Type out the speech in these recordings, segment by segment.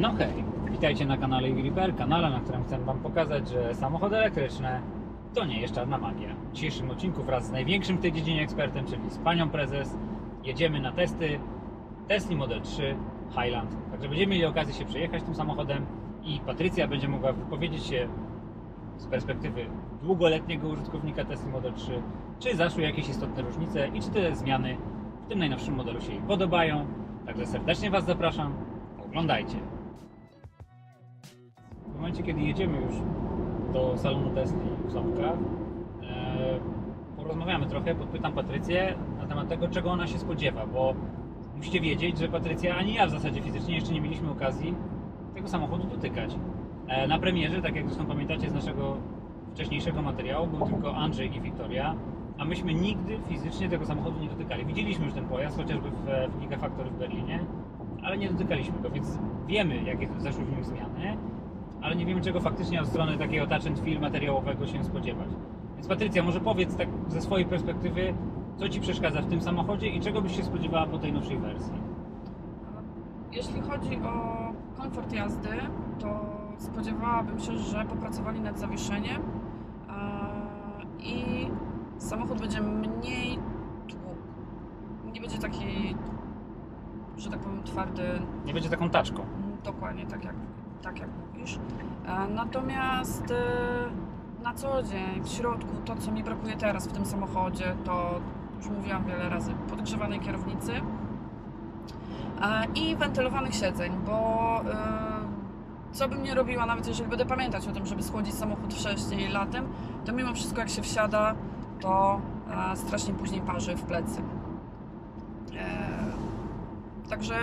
No hej, witajcie na kanale Gripper, kanale, na którym chcę Wam pokazać, że samochody elektryczne to nie jest czarna magia. W dzisiejszym odcinku wraz z największym w tej dziedzinie ekspertem, czyli z Panią Prezes, jedziemy na testy Tesla Model 3 Highland. Także będziemy mieli okazję się przejechać tym samochodem i Patrycja będzie mogła wypowiedzieć się z perspektywy długoletniego użytkownika Tesla Model 3, czy zaszły jakieś istotne różnice i czy te zmiany w tym najnowszym modelu się jej podobają. Także serdecznie Was zapraszam, oglądajcie. Momencie, kiedy jedziemy już do salonu Tesla w Ząbkach, e, porozmawiamy trochę, podpytam Patrycję na temat tego, czego ona się spodziewa, bo musicie wiedzieć, że Patrycja ani ja w zasadzie fizycznie jeszcze nie mieliśmy okazji tego samochodu dotykać. E, Na premierze, tak jak zresztą pamiętacie z naszego wcześniejszego materiału, był tylko Andrzej i Wiktoria, a myśmy nigdy fizycznie tego samochodu nie dotykali. Widzieliśmy już ten pojazd, chociażby w, w Gigafactory w Berlinie, ale nie dotykaliśmy go, więc wiemy, jakie zaszły w nim zmiany, ale nie wiemy, czego faktycznie od strony takiego touch and feel materiałowego się spodziewać. Więc Patrycja, może powiedz tak ze swojej perspektywy, co Ci przeszkadza w tym samochodzie i czego byś się spodziewała po tej nowszej wersji? Jeśli chodzi o komfort jazdy, to spodziewałabym się, że popracowali nad zawieszeniem e, i samochód będzie mniej tłuk. Nie będzie taki, że tak powiem, twardy, Nie będzie taką taczką. Dokładnie tak jak, tak jak mówisz. E, Natomiast e, na co dzień w środku to, co mi brakuje teraz w tym samochodzie, to już mówiłam wiele razy, podgrzewanej kierownicy e, i wentylowanych siedzeń, bo co bym nie robiła, nawet jeżeli będę pamiętać o tym, żeby schłodzić samochód wcześniej latem, to mimo wszystko jak się wsiada, to strasznie później parzy w plecy. Także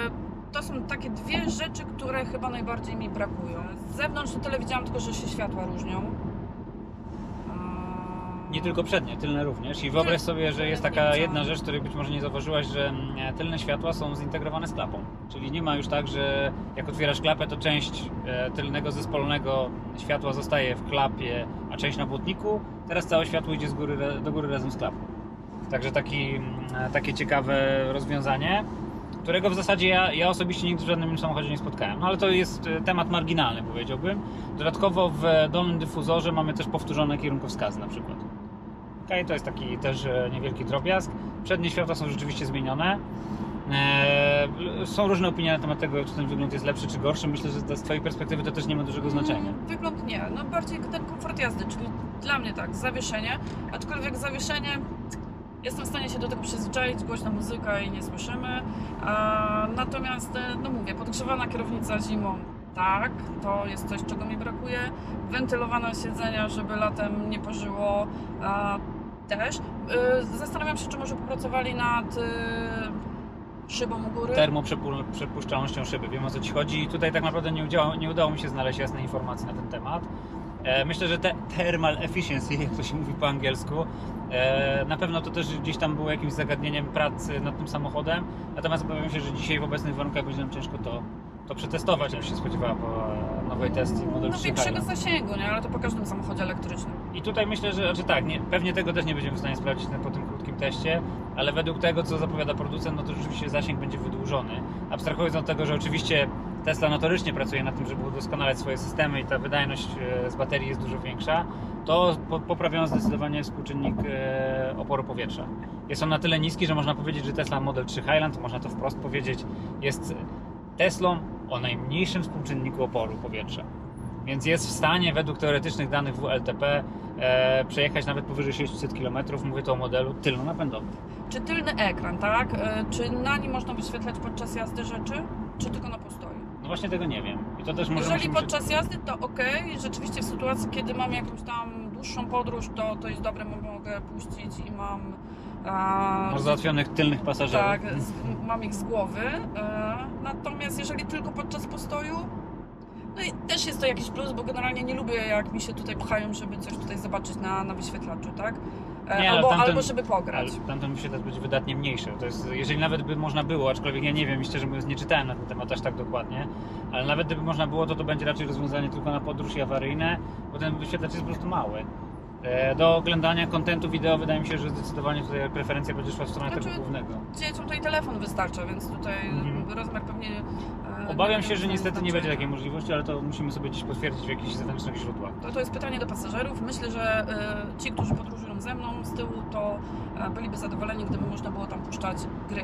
to są takie dwie rzeczy, które chyba najbardziej mi brakują. Z zewnątrz to tyle widziałam tylko, że się światła różnią. E, Nie tylko przednie, tylne również. I wyobraź sobie, że jest taka jedna rzecz, której być może nie zauważyłaś, że mm, tylne światła są zintegrowane z klapą. Czyli nie ma już tak, że jak otwierasz klapę, to część e, tylnego zespolonego światła zostaje w klapie, a część na błotniku. Teraz całe światło idzie z góry, do góry razem z klapą. Także taki, mm, takie ciekawe rozwiązanie, którego w zasadzie ja, ja osobiście nigdy w żadnym samochodzie nie spotkałem. No ale to jest e, temat marginalny, powiedziałbym. Dodatkowo w dolnym dyfuzorze mamy też powtórzone kierunkowskazy na przykład. Okej, to jest taki też e, niewielki drobiazg. Przednie światła są rzeczywiście zmienione. Są różne opinie na temat tego, czy ten wygląd jest lepszy czy gorszy. Myślę, że z Twojej perspektywy to też nie ma dużego znaczenia. Mm, Wygląd nie, no bardziej ten komfort jazdy, czyli dla mnie tak, zawieszenie, aczkolwiek zawieszenie jestem w stanie się do tego przyzwyczaić, głośna muzyka i nie słyszymy. Natomiast, e, no mówię, podgrzewana kierownica zimą, tak, to jest coś, czego mi brakuje. Wentylowane siedzenia, żeby latem nie pożyło, też. E, Zastanawiam się, czy może popracowali nad e, szybą u góry. Termoprzepuszczalnością szyby. Wiem o co Ci chodzi i tutaj tak naprawdę nie, udziało, nie udało mi się znaleźć jasnej informacji na ten temat. Myślę, że te thermal efficiency, jak to się mówi po angielsku, na pewno to też gdzieś tam było jakimś zagadnieniem pracy nad tym samochodem. Natomiast obawiam się, że dzisiaj w obecnych warunkach będzie nam ciężko to, to przetestować, jak się spodziewała po e, nowej testy Model No 3 większego zasięgu, nie? ale to po każdym samochodzie elektrycznym. I tutaj myślę, że, znaczy tak, nie, pewnie tego też nie będziemy w stanie sprawdzić na- po tym krótkim teście, ale według tego, co zapowiada producent, no to rzeczywiście zasięg będzie wydłużony. Abstrahując od tego, że oczywiście Tesla notorycznie pracuje nad tym, żeby udoskonalać swoje systemy i ta wydajność e, z baterii jest dużo większa, to po- poprawiono zdecydowanie współczynnik e, oporu powietrza. Jest on na tyle niski, że można powiedzieć, że Tesla Model 3 Highland, można to wprost powiedzieć, jest Teslą o najmniejszym współczynniku oporu powietrza. Więc jest w stanie, według teoretycznych danych WLTP, e, przejechać nawet powyżej 600 km. Mówię to o modelu tylno-napędowym. Czy tylny ekran, tak? E, Czy na nim można wyświetlać podczas jazdy rzeczy, czy tylko na postoju? No właśnie tego nie wiem. I to też może Jeżeli podczas jazdy, to ok. Rzeczywiście w sytuacji, kiedy mam jakąś tam dłuższą podróż, to, to jest dobre, bo mogę puścić i mam... e, Może załatwionych tylnych pasażerów. Tak, z, mam ich z głowy. E, natomiast jeżeli tylko podczas postoju, no i też jest to jakiś plus, bo generalnie nie lubię, jak mi się tutaj pchają, żeby coś tutaj zobaczyć na, na wyświetlaczu, tak? Nie, ale albo, tamten- albo żeby pograć. Ale tamten wyświetlacz będzie wydatnie mniejszy. To jest, jeżeli nawet by można było, aczkolwiek ja nie wiem szczerze mówiąc nie czytałem na ten temat aż tak dokładnie, ale nawet gdyby można było, to to będzie raczej rozwiązanie tylko na podróż i awaryjne, bo ten wyświetlacz jest po prostu mały. E, Do oglądania kontentu wideo wydaje mi się, że zdecydowanie tutaj preferencja będzie szła w stronę Znaczy, tego głównego. Dzieciom i telefon wystarcza, więc tutaj Mhm. rozmiar pewnie... e, Obawiam się, że niestety nie wystarczy. będzie takiej możliwości, ale to musimy sobie gdzieś potwierdzić w jakichś zewnętrznych źródłach. To, to jest pytanie do pasażerów. Myślę, że e, ci, którzy podróżują ze mną z tyłu, to byliby zadowoleni, gdyby można było tam puszczać gry.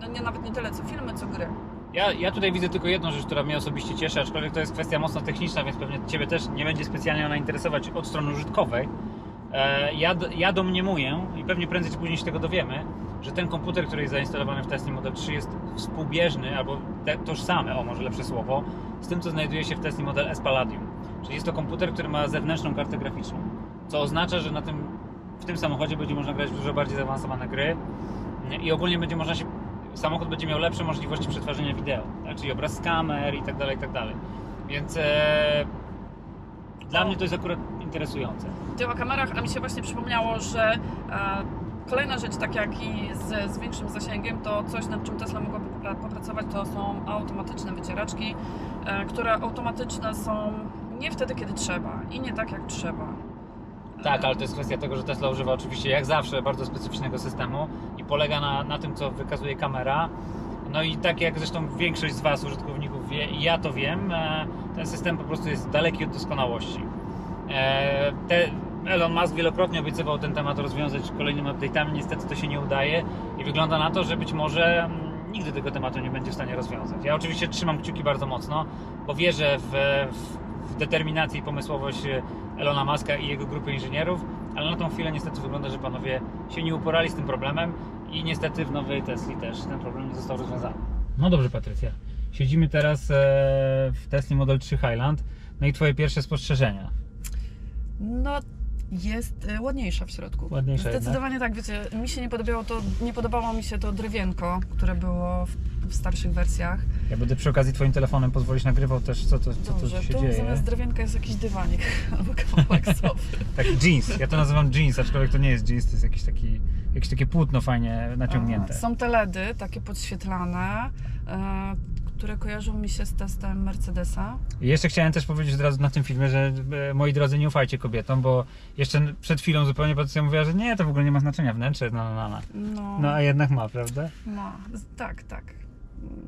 No, nie, nawet nie tyle co filmy, co gry. Ja, ja tutaj widzę tylko jedną rzecz, która mnie osobiście cieszy, aczkolwiek to jest kwestia mocno techniczna, więc pewnie Ciebie też nie będzie specjalnie ona interesować od strony użytkowej. E, Ja, ja domniemuję i pewnie prędzej czy później się tego dowiemy, że ten komputer, który jest zainstalowany w Tesla Model 3 jest współbieżny albo te, tożsamy, o może lepsze słowo, z tym co znajduje się w Tesla Model S Palladium. Czyli jest to komputer, który ma zewnętrzną kartę graficzną, co oznacza, że na tym, w tym samochodzie będzie można grać w dużo bardziej zaawansowane gry i ogólnie będzie można się samochód będzie miał lepsze możliwości przetwarzania wideo, tak? czyli obraz z kamer i tak dalej, i tak dalej. Więc e, dla mnie to jest akurat interesujące. Ty o kamerach, a mi się właśnie przypomniało, że e, kolejna rzecz, tak jak i z, z większym zasięgiem, to coś, nad czym Tesla mogłaby popra- popracować, to są automatyczne wycieraczki, e, które automatyczne są nie wtedy, kiedy trzeba i nie tak, jak trzeba. Tak, ale to jest kwestia tego, że Tesla używa oczywiście jak zawsze bardzo specyficznego systemu i polega na, na tym, co wykazuje kamera. No i tak jak zresztą większość z Was, użytkowników wie ja to wiem, e, ten system po prostu jest daleki od doskonałości. E, Te, Elon Musk wielokrotnie obiecywał ten temat rozwiązać kolejnymi update'ami, niestety to się nie udaje i wygląda na to, że być może mm, nigdy tego tematu nie będzie w stanie rozwiązać. Ja oczywiście trzymam kciuki bardzo mocno, bo wierzę w, w, w determinację i pomysłowość Elona Muska i jego grupy inżynierów, ale na tą chwilę niestety wygląda, że panowie się nie uporali z tym problemem i niestety w nowej Tesli też ten problem nie został rozwiązany. No dobrze Patrycja, siedzimy teraz e, w Tesli Model 3 Highland, no i twoje pierwsze spostrzeżenia. No, jest e, ładniejsza w środku. Ładniejsza Zdecydowanie tak, wiecie, mi się nie podobało to, nie podobało mi się to drewienko, które było w, w starszych wersjach. Ja będę przy okazji twoim telefonem pozwolić nagrywał też co to, co to się tu dzieje. zamiast drewienka jest jakiś dywanik albo kawałek sofy. Taki jeans, ja to nazywam jeans, aczkolwiek to nie jest jeans, to jest jakiś taki, jakieś takie płótno fajnie naciągnięte. Są te LEDy, takie podświetlane, e, które kojarzą mi się z testem Mercedesa. I jeszcze chciałem też powiedzieć od razu na tym filmie, że e, moi drodzy, nie ufajcie kobietom, bo jeszcze przed chwilą zupełnie Patrycja mówiła, że nie, to w ogóle nie ma znaczenia wnętrze, no, no, no. No, no a jednak ma, prawda? ma. Z- tak, tak.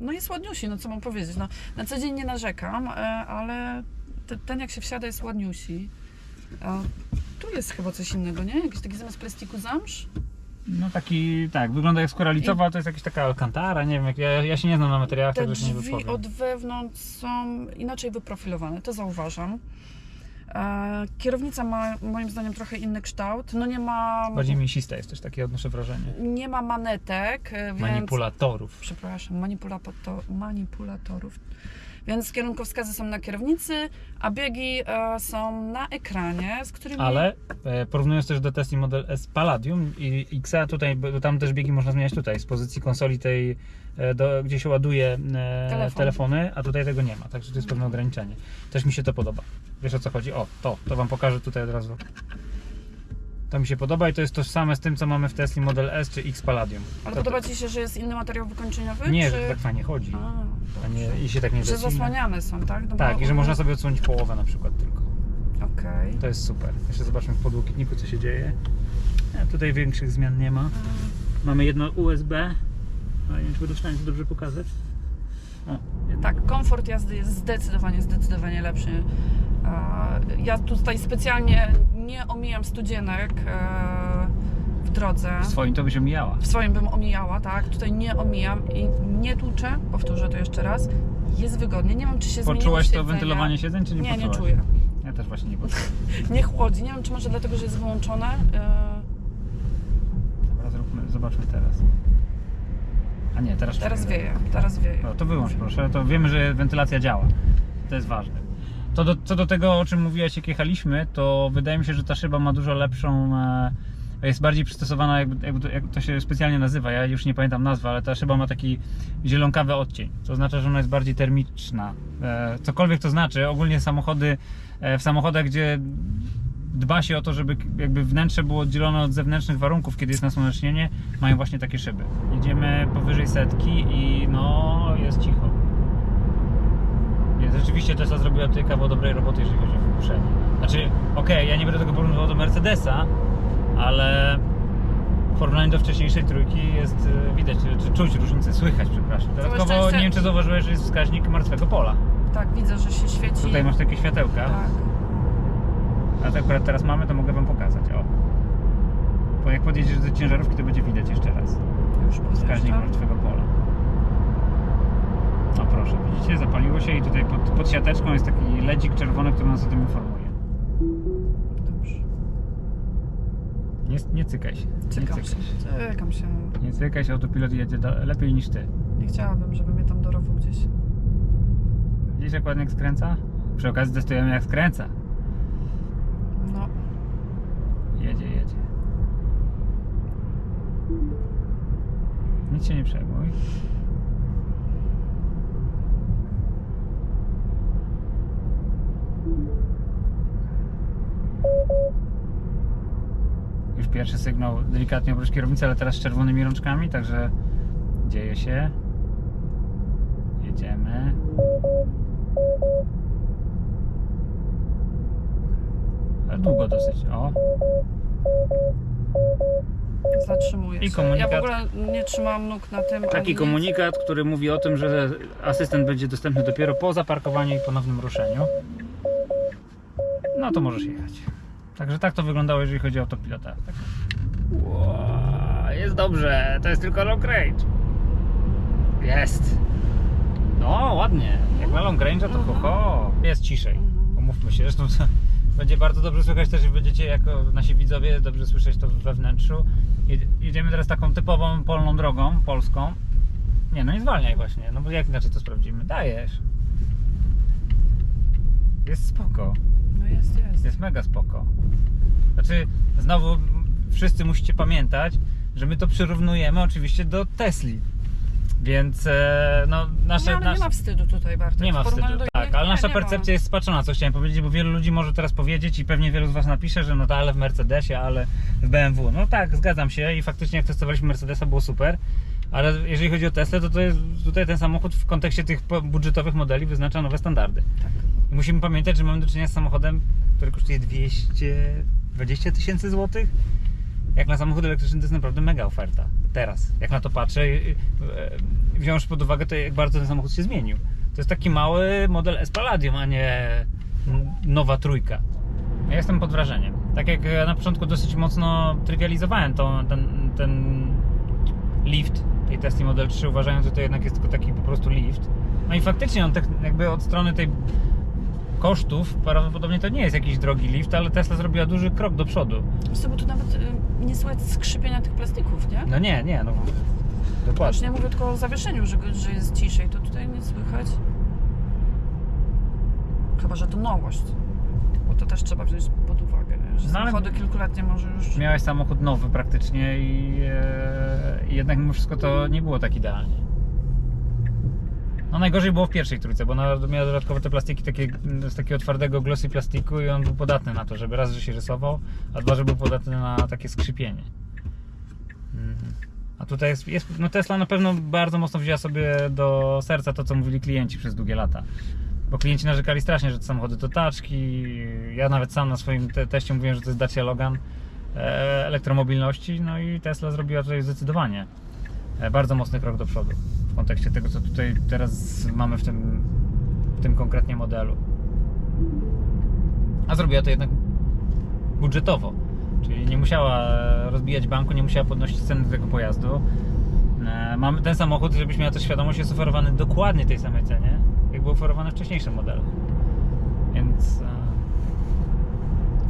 No jest ładniusi, no co mam powiedzieć. No, na co dzień nie narzekam, e, ale te, ten jak się wsiada jest ładniusi. A tu jest chyba coś innego, nie? Jakiś taki zamiast plastiku zamsz? No taki, tak, wygląda jak skóra licowa, to jest jakaś taka alcantara, nie wiem, jak, ja, ja się nie znam na materiałach, Te tego się nie drzwi wypowiem. od wewnątrz są inaczej wyprofilowane, to zauważam. E, kierownica ma moim zdaniem trochę inny kształt. No nie ma, Bardziej mięsista jest też takie, odnoszę wrażenie. nie ma manetek, e, więc... Manipulatorów. Przepraszam, manipulato, manipulatorów. Więc kierunkowskazy są na kierownicy, a biegi e, są na ekranie, z którymi... Ale e, porównując też do Tesla Model S Palladium i Xa, tutaj, bo tam też biegi można zmieniać tutaj, z pozycji konsoli tej, e, do, gdzie się ładuje e, Telefon. telefony, a tutaj tego nie ma, także to jest pewne ograniczenie. Też mi się to podoba. Wiesz o co chodzi? O, to, to Wam pokażę tutaj od razu. To mi się podoba i to jest tożsame z tym, co mamy w Tesla Model S czy X Palladium. Ale to, podoba Ci się, że jest inny materiał wykończeniowy? Nie, że to tak fajnie chodzi. A, A nie. I się tak nie Że zacina. zasłaniane są, tak? No Tak, bo- i że można sobie odsłonić połowę na przykład tylko. Okej. To jest super. Jeszcze zobaczmy w podłokietniku, co się dzieje. E, tutaj większych zmian nie ma. Mamy jedno USB. A nie wiem, czy będę w stanie to dobrze pokazać. O. Tak, komfort jazdy jest zdecydowanie, zdecydowanie lepszy. E, Ja tutaj specjalnie nie omijam studzienek e, w drodze. W swoim to byś omijała. W swoim bym omijała, tak? Tutaj nie omijam i nie tłuczę, powtórzę to jeszcze raz. Jest wygodnie. Nie wiem, czy się zmieniło Poczułaś to wentylowanie siedzeń, czy nie, Nie, nie poczułaś? czuję. Ja też właśnie nie poczułem. Nie chłodzi. Nie wiem, czy może dlatego, że jest wyłączone. E, Dobra, zróbmy, zobaczmy teraz. A nie, teraz Teraz wieje, teraz wieje. No, to wyłącz proszę, to wiemy, że wentylacja działa. To jest ważne. To do, co do tego, o czym mówiłaś, jak jechaliśmy, to wydaje mi się, że ta szyba ma dużo lepszą. E, jest bardziej przystosowana, jakby, jakby to, jak to się specjalnie nazywa. Ja już nie pamiętam nazwy, ale ta szyba ma taki zielonkawy odcień. To oznacza, że ona jest bardziej termiczna. E, cokolwiek to znaczy, ogólnie samochody, e, w samochodach, gdzie dba się o to, żeby jakby wnętrze było oddzielone od zewnętrznych warunków, kiedy jest nasłonecznienie, mają właśnie takie szyby. Jedziemy powyżej setki i no jest cicho. Rzeczywiście Tesla zrobiła tutaj kawał dobrej roboty, jeżeli chodzi o wygłuszenie. Znaczy, okej, ja nie będę tego porównywał do Mercedesa, ale w porównaniu do wcześniejszej trójki jest e, widać, czy czuć różnicę, słychać, przepraszam. Dodatkowo szczęście- nie wiem, czy zauważyłeś, że jest wskaźnik martwego pola. Tak, widzę, że się świeci. Tutaj masz takie światełka, Tak. a to akurat teraz mamy, to mogę wam pokazać. O. Bo jak podjedziesz do ciężarówki, to będzie widać jeszcze raz. Już Wskaźnik podjeżdżam. martwego pola. No proszę, widzicie, zapaliło się i tutaj pod, pod siateczką jest taki ledzik czerwony, który nas o tym informuje. Dobrze. Nie, nie cykaj się. Nie się. cykaj się. Cykam się. Nie cykaj się, autopilot jedzie da, lepiej niż ty. Nie chciałabym, żeby mnie tam dorwał gdzieś. Widzisz jak ładnie jak skręca? Przy okazji testujemy jak skręca. No, Jedzie, jedzie. Nic się nie przejmuj. Już pierwszy sygnał, delikatnie obróć kierownicę, ale teraz z czerwonymi rączkami, także dzieje się. Jedziemy. Ale długo dosyć. O, zatrzymuję I się. komunikat. Ja w ogóle nie trzymałam nóg na tym. ani Taki nic. komunikat, który mówi o tym, że asystent będzie dostępny dopiero po zaparkowaniu i ponownym ruszeniu. No to możesz jechać. Także tak to wyglądało, jeżeli chodzi o autopilota. Tak. Ło, jest dobrze, to jest tylko long range. Jest. No, ładnie. Jak ma long range, to ho. Jest ciszej. Umówmy się. Zresztą to będzie bardzo dobrze słychać też, i będziecie jako nasi widzowie dobrze słyszeć to we wnętrzu. Jed- Jedziemy teraz taką typową polną drogą, polską. Nie, no nie zwalniaj właśnie, no bo jak inaczej to sprawdzimy? Dajesz. Jest spoko, No jest, jest. jest mega spoko. Znaczy, znowu wszyscy musicie pamiętać, że my to przyrównujemy oczywiście do Tesli. Więc e, no nasze... nie, ale nasze... nie ma wstydu tutaj, Bartek. Nie ma wstydu, tak, innych ale nie, nasza nie ma. percepcja jest spaczona, co chciałem powiedzieć, bo wielu ludzi może teraz powiedzieć i pewnie wielu z Was napisze, że no to ale w Mercedesie, ale w BMW. No tak, zgadzam się i faktycznie jak testowaliśmy Mercedesa było super, ale jeżeli chodzi o Tesla, to, to jest tutaj ten samochód w kontekście tych budżetowych modeli wyznacza nowe standardy. Tak. I musimy pamiętać, że mamy do czynienia z samochodem, który kosztuje 220 tysięcy złotych. Jak na samochód elektryczny to jest naprawdę mega oferta. Teraz, jak na to patrzę, yy, wziąwszy pod uwagę to, jak bardzo ten samochód się zmienił. To jest taki mały model S Palladium, a nie nowa trójka. Ja jestem pod wrażeniem. Tak jak e, na początku dosyć mocno trywializowałem to, ten, ten lift tej Tesla Model 3, uważając, że to jednak jest tylko taki po prostu lift. No i faktycznie on tak jakby od strony tej kosztów prawdopodobnie to nie jest jakiś drogi lift, ale Tesla zrobiła duży krok do przodu. Wiesz bo tu nawet y, nie słychać skrzypienia tych plastików, nie? No nie, nie, no Już dokładnie. nie mówię tylko o zawieszeniu, że, że jest ciszej, to tutaj nie słychać. Chyba, że to nowość. Bo to też trzeba wziąć pod uwagę? Że No samochody kilkuletnie może już... Miałeś samochód nowy praktycznie i, e, i jednak mimo wszystko to nie było tak idealnie. No najgorzej było w pierwszej trójce, bo miała dodatkowo te plastiki takie, z takiego twardego glossy plastiku i on był podatny na to, żeby raz, że się rysował, a dwa, że był podatny na takie skrzypienie. Mhm. A tutaj jest, jest, no Tesla na pewno bardzo mocno wzięła sobie do serca to, co mówili klienci przez długie lata. Bo klienci narzekali strasznie, że te samochody to taczki. Ja nawet sam na swoim te teście mówiłem, że to jest Dacia Logan e, elektromobilności. No i Tesla zrobiła tutaj zdecydowanie e, bardzo mocny krok do przodu w kontekście tego, co tutaj teraz mamy w tym, w tym konkretnie modelu. A zrobiła to jednak budżetowo. Czyli nie musiała rozbijać banku, nie musiała podnosić ceny tego pojazdu. E, Mamy ten samochód, żebyś miała też świadomość, jest oferowany dokładnie tej samej cenie, jak był oferowany w wcześniejszym modelu. Więc e,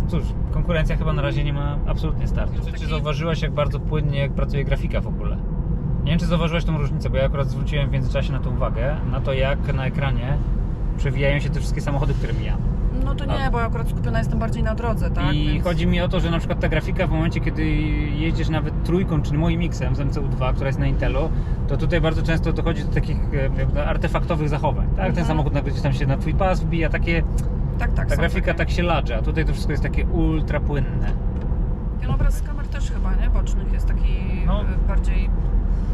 cóż, konkurencja chyba na razie nie ma absolutnie startu. Czy, czy zauważyłaś, jak bardzo płynnie jak pracuje grafika w ogóle? Nie wiem, czy zauważyłaś tą różnicę, bo ja akurat zwróciłem w międzyczasie na to uwagę, na to jak na ekranie przewijają się te wszystkie samochody, które mijamy. No to nie, A- bo ja akurat skupiona jestem bardziej na drodze, tak? I Więc- chodzi mi o to, że na przykład ta grafika w momencie, kiedy jeździsz nawet trójką, czy moim X-em z MCU2, która jest na Intelu, to tutaj bardzo często dochodzi do takich e, jakby artefaktowych zachowań. Tak? Ten Mhm. samochód nagle gdzieś tam się na twój pas wbija, takie, Tak, tak. ta są grafika takie. tak się ladże, a tutaj to wszystko jest takie ultra płynne. Ten obraz z kamer też chyba, nie? Bocznych jest taki No. y, bardziej...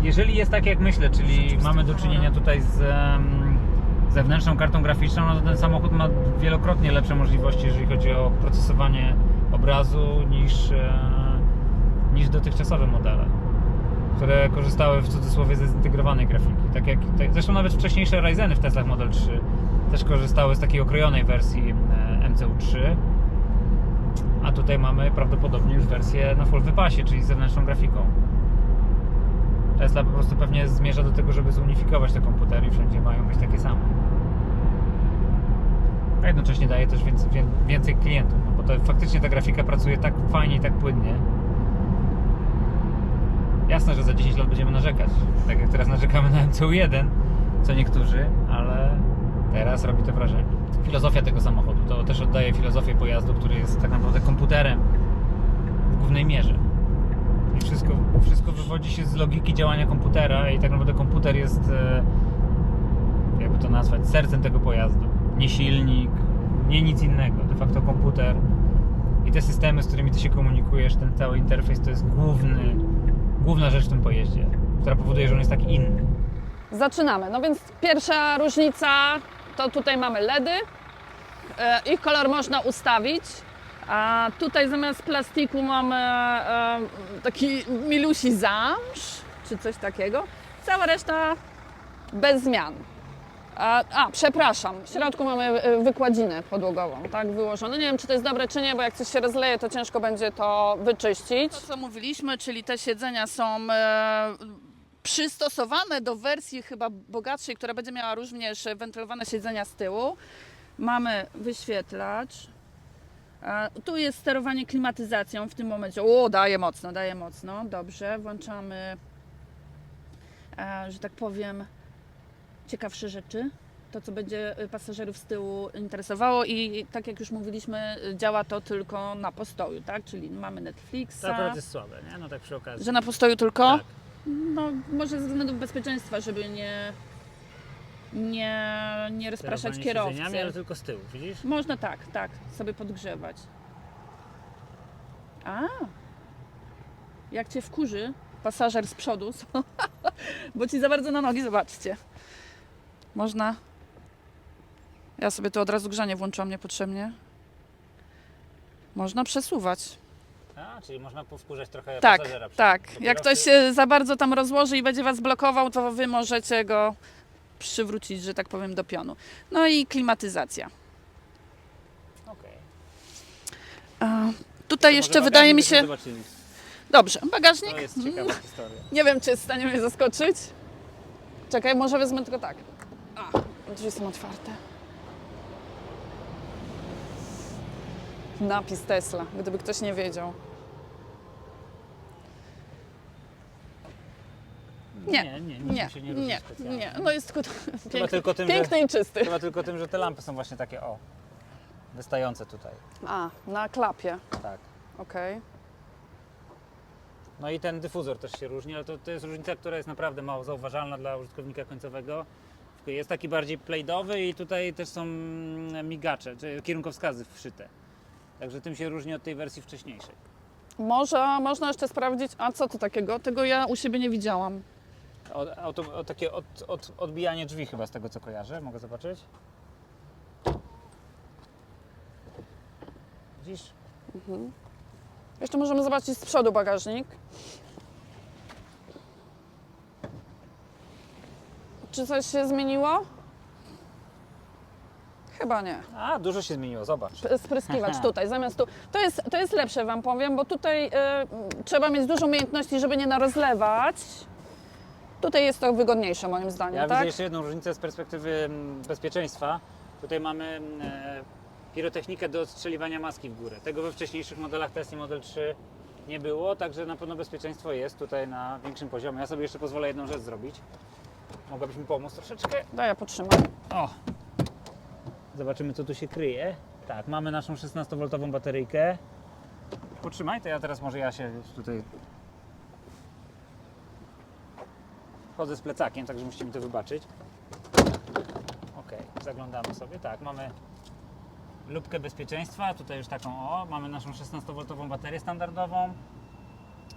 Jeżeli jest tak jak myślę, czyli Rzeczywistym mamy do kolorem. czynienia tutaj z, em, zewnętrzną kartą graficzną, no to ten samochód ma wielokrotnie lepsze możliwości, jeżeli chodzi o procesowanie obrazu niż, e, niż dotychczasowe modele, które korzystały w cudzysłowie ze zintegrowanej grafiki. Tak jak, tak, zresztą nawet wcześniejsze Ryzeny w Teslach Model 3 też korzystały z takiej okrojonej wersji e, MCU3. A tutaj mamy prawdopodobnie już wersję na full wypasie, czyli z zewnętrzną grafiką. Tesla po prostu pewnie zmierza do tego, żeby zunifikować te komputery i wszędzie mają być takie same. A jednocześnie daje też więcej, wię- więcej klientów, no bo to faktycznie ta grafika pracuje tak fajnie i tak płynnie. Jasne, że za 10 lat będziemy narzekać. Tak jak teraz narzekamy na MCU1, co niektórzy, ale teraz robi to wrażenie. Filozofia tego samochodu to też oddaje filozofię pojazdu, który jest tak naprawdę komputerem w głównej mierze. Wszystko, wszystko wywodzi się z logiki działania komputera i tak naprawdę komputer jest, e, jakby to nazwać, sercem tego pojazdu. Nie silnik, nie nic innego. De facto komputer i te systemy, z którymi ty się komunikujesz, ten cały interfejs to jest główny, główna rzecz w tym pojeździe, która powoduje, że on jest taki inny. Zaczynamy. No więc pierwsza różnica to tutaj mamy LEDy. E, Ich kolor można ustawić. A tutaj zamiast plastiku mamy e, taki milusi zamsz, czy coś takiego. Cała reszta bez zmian. A, a, przepraszam, w środku mamy e, wykładzinę podłogową, tak, wyłożoną. Nie wiem, czy to jest dobre, czy nie, bo jak coś się rozleje, to ciężko będzie to wyczyścić. To, co mówiliśmy, czyli te siedzenia są e, przystosowane do wersji chyba bogatszej, która będzie miała również wentylowane siedzenia z tyłu. Mamy wyświetlacz. Tu jest sterowanie klimatyzacją w tym momencie. O, daje mocno, daje mocno. Dobrze, włączamy, e, że tak powiem, ciekawsze rzeczy. To, co będzie e, pasażerów z tyłu interesowało i tak jak już mówiliśmy, działa to tylko na postoju, tak? Czyli mamy Netflixa. To akurat jest słabe, nie? No tak przy okazji. Że na postoju tylko? Tak. No, może ze względów bezpieczeństwa, żeby nie, nie, nie rozpraszać Sterowanie kierowcy. siedzeniami, ale tylko z tyłu, widzisz? Można tak, tak, sobie podgrzewać. A, jak cię wkurzy pasażer z przodu, bo ci za bardzo na nogi, zobaczcie. Można. Ja sobie tu od razu grzanie włączyłam niepotrzebnie. Można przesuwać. A, czyli można powkurzać trochę Tak, pasażera. przy- tak. bo Jak kierowcy- ktoś się za bardzo tam rozłoży i będzie was blokował, to wy możecie go przywrócić, że tak powiem, do pionu. No i klimatyzacja. A, tutaj To jeszcze wydaje mi się. Dobrze, bagażnik. To jest ciekawa historia. Nie wiem, czy jest w stanie mnie zaskoczyć. Czekaj, może wezmę tylko tak. A, drzwi są otwarte. Napis Tesla, gdyby ktoś nie wiedział. Nie, nie, nie, Nie, się nie różni nie, specjalnie. nie. No jest tylko piękny, tylko tym, że- piękny i czysty. Chyba tylko tym, że te lampy są właśnie takie, o, wystające tutaj. A, na klapie. Tak. Okej. No i ten dyfuzor też się różni, ale to, to jest różnica, która jest naprawdę mało zauważalna dla użytkownika końcowego. Jest taki bardziej plejdowy i tutaj też są mm, migacze, czy kierunkowskazy wszyte. Także tym się różni od tej wersji wcześniejszej. Może można jeszcze sprawdzić. A co to takiego? Tego ja u siebie nie widziałam. O, auto, o takie od, od, odbijanie drzwi chyba z tego co kojarzę, mogę zobaczyć? Widzisz? Jeszcze możemy zobaczyć z przodu bagażnik. Czy coś się zmieniło? Chyba nie. A, dużo się zmieniło, zobacz. Spryskiwacz tutaj, zamiast tu. To jest, to jest lepsze, Wam powiem, bo tutaj y, trzeba mieć dużo umiejętności, żeby nie narozlewać. Tutaj jest to wygodniejsze moim zdaniem, Ja tak? widzę jeszcze jedną różnicę z perspektywy mm, bezpieczeństwa. Tutaj mamy mm, e, pirotechnikę do odstrzeliwania maski w górę. Tego we wcześniejszych modelach Tesla Model 3 nie było, także na pewno bezpieczeństwo jest tutaj na większym poziomie. Ja sobie jeszcze pozwolę jedną rzecz zrobić. Mogłabyś mi pomóc troszeczkę? Daj, ja potrzymam. O! Zobaczymy, co tu się kryje. Tak, mamy naszą 16V bateryjkę. Potrzymaj, to ja teraz może ja się tutaj... Chodzę z plecakiem, także musicie mi to wybaczyć. Ok, zaglądamy sobie. Tak, mamy lubkę bezpieczeństwa. Tutaj już taką, o, mamy naszą 16V baterię standardową.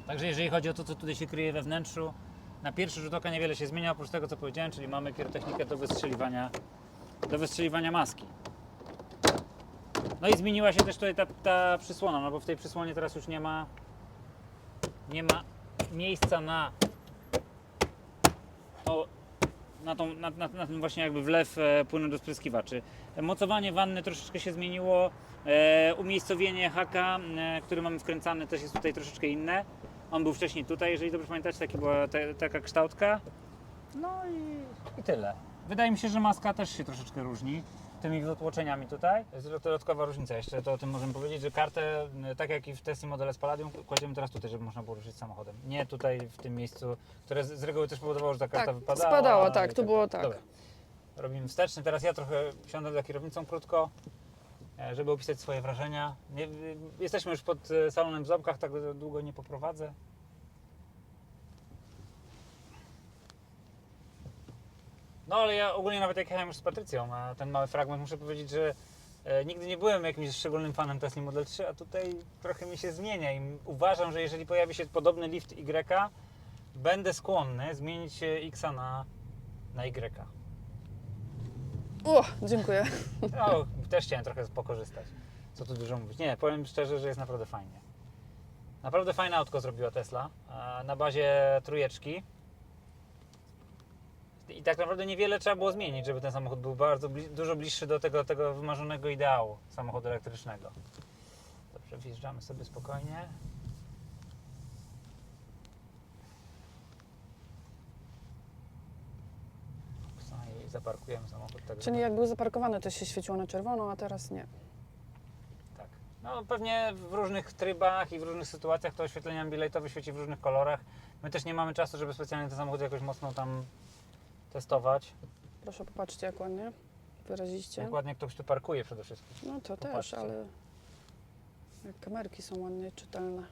Także jeżeli chodzi o to, co tutaj się kryje we wnętrzu, na pierwszy rzut oka niewiele się zmienia, oprócz tego, co powiedziałem, czyli mamy pirotechnikę do wystrzeliwania do wystrzeliwania maski. No i zmieniła się też tutaj ta, ta przysłona, no bo w tej przysłonie teraz już nie ma nie ma miejsca na to, na, tą, na, na, na ten właśnie jakby wlew e, płynu do spryskiwaczy. Mocowanie wanny troszeczkę się zmieniło, e, umiejscowienie haka, e, który mamy wkręcany też jest tutaj troszeczkę inne. On był wcześniej tutaj, jeżeli dobrze pamiętacie, taki była te, taka kształtka. No i, i tyle. Wydaje mi się, że maska też się troszeczkę różni tymi wytłoczeniami tutaj. Jest dodatkowa różnica, jeszcze to o tym możemy powiedzieć, że kartę, e, tak jak i w Tesla Model S Palladium, kładziemy teraz tutaj, żeby można było ruszyć samochodem. Nie tutaj w tym miejscu, które z, z reguły też powodowało, że ta karta Tak, wypadała. spadała, tak, i tu było tak. Dobra. Robimy wsteczny, teraz ja trochę siądę za kierownicą krótko, e, żeby opisać swoje wrażenia. Nie, y, jesteśmy już pod e, salonem w Ząbkach, tak długo nie poprowadzę. No ale ja ogólnie nawet jak jechałem już z Patrycją, a ten mały fragment muszę powiedzieć, że e, nigdy nie byłem jakimś szczególnym fanem Tesla Model 3, a tutaj trochę mi się zmienia i uważam, że jeżeli pojawi się podobny lift Y, będę skłonny zmienić e, X na, na Y. O, dziękuję. No, też chciałem trochę pokorzystać. Co tu dużo mówić. Nie, powiem szczerze, że jest naprawdę fajnie. Naprawdę fajne autko zrobiła Tesla na bazie trójeczki. I tak naprawdę niewiele trzeba było zmienić, żeby ten samochód był bardzo bli- dużo bliższy do tego, tego wymarzonego ideału samochodu elektrycznego. Dobrze, wjeżdżamy sobie spokojnie. No i zaparkujemy samochód tak, Czyli jak był zaparkowany, to się świeciło na czerwono, a teraz nie. Tak. No pewnie w różnych trybach i w różnych sytuacjach to oświetlenie ambilightowe świeci w różnych kolorach. My też nie mamy czasu, żeby specjalnie ten samochód jakoś mocno tam testować. Proszę popatrzcie, jak ładnie wyraziście. Jak ładnie ktoś tu parkuje przede wszystkim. No to też, Popatrzcie. ale jak kamerki są ładnie czytelne.